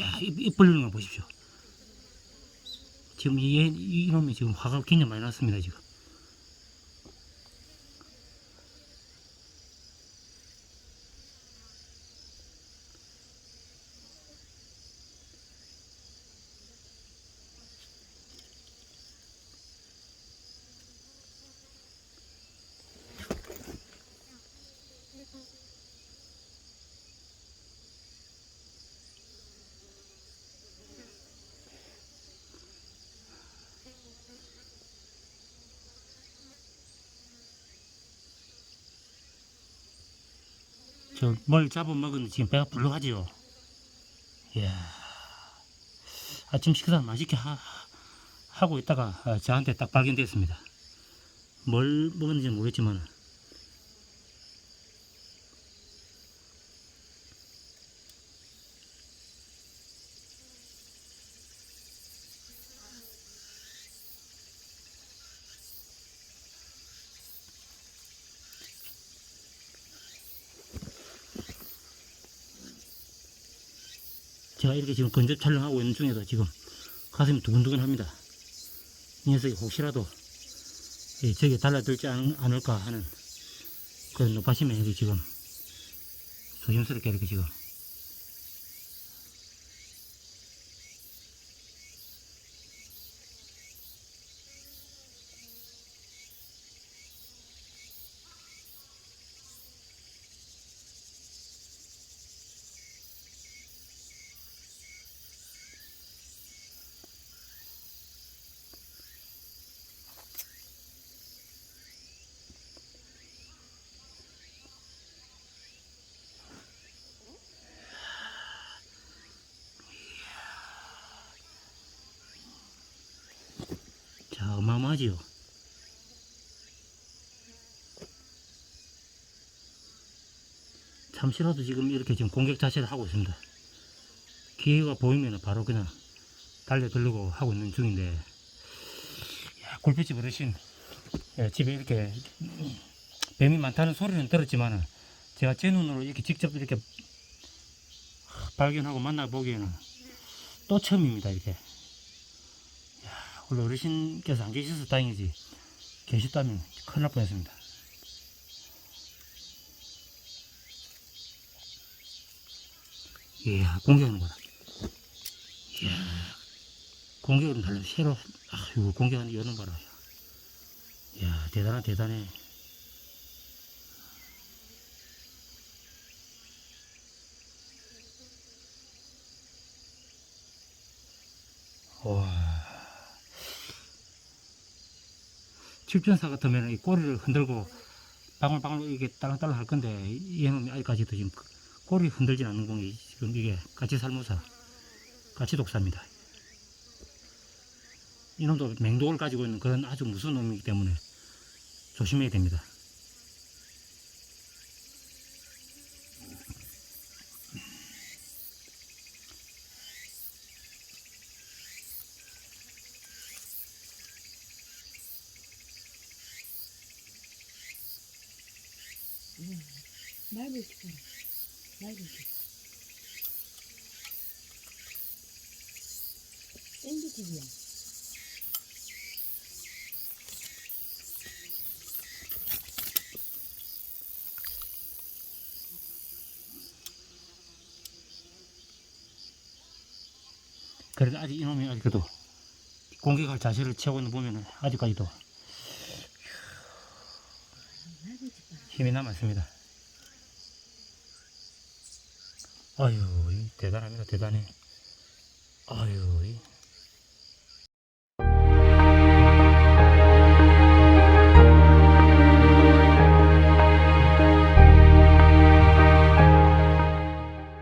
야, 입, 입 벌리는 거 보십시오. 지금 이, 이놈이 지금 화가 굉장히 많이 났습니다, 지금. 저 뭘 잡아먹은 지금 배가 불러가지요. 이야. 아침 식사 맛있게 하, 하고 있다가 아, 저한테 딱 발견됐습니다. 뭘 먹었는지 는 모르겠지만 제가 이렇게 지금 건접 촬영하고 있는 중에도 지금 가슴이 두근두근 합니다. 이 녀석이 혹시라도 이 저게 달라들지 않, 않을까 하는 그런 높아심에 이렇게 지금 조심스럽게 이렇게 지금 어마어마하지요. 잠시라도 지금 이렇게 지금 공격 자세를 하고 있습니다. 기회가 보이면 바로 그냥 달려들려고 하고 있는 중인데 야, 굴빛집 어르신 예, 집에 이렇게 뱀이 많다는 소리는 들었지만 제가 제 눈으로 이렇게 직접 이렇게 발견하고 만나보기에는 또 처음입니다 이렇게 야, 원래 어르신께서 안 계셔서 다행이지. 계셨다면 큰일 날 뻔했습니다. 이야 공격하는 거다 이야 공격은 달라 새로 아이고 공격하는 여는 봐라. 이야 대단하 대단해. 와 칠전사 같으면 이 꼬리를 흔들고 방울방울 이게 딸랑딸랑 할 건데 얘는 아직까지도 지금 꼬리 흔들진 않는 공이 지금 이게 가치 살모사 가치 독사입니다. 이놈도 맹독을 가지고 있는 그런 아주 무서운 놈이기 때문에 조심해야 됩니다. 말고. 말고 싶어. 샌드집이야. 그래도 아직 이놈이 아직도 공격할 자세를 취하고 있는 거 보면은 아직까지도 말고 싶어. 힘이 남았습니다. 아유, 이 대단합니다, 대단해. 아유,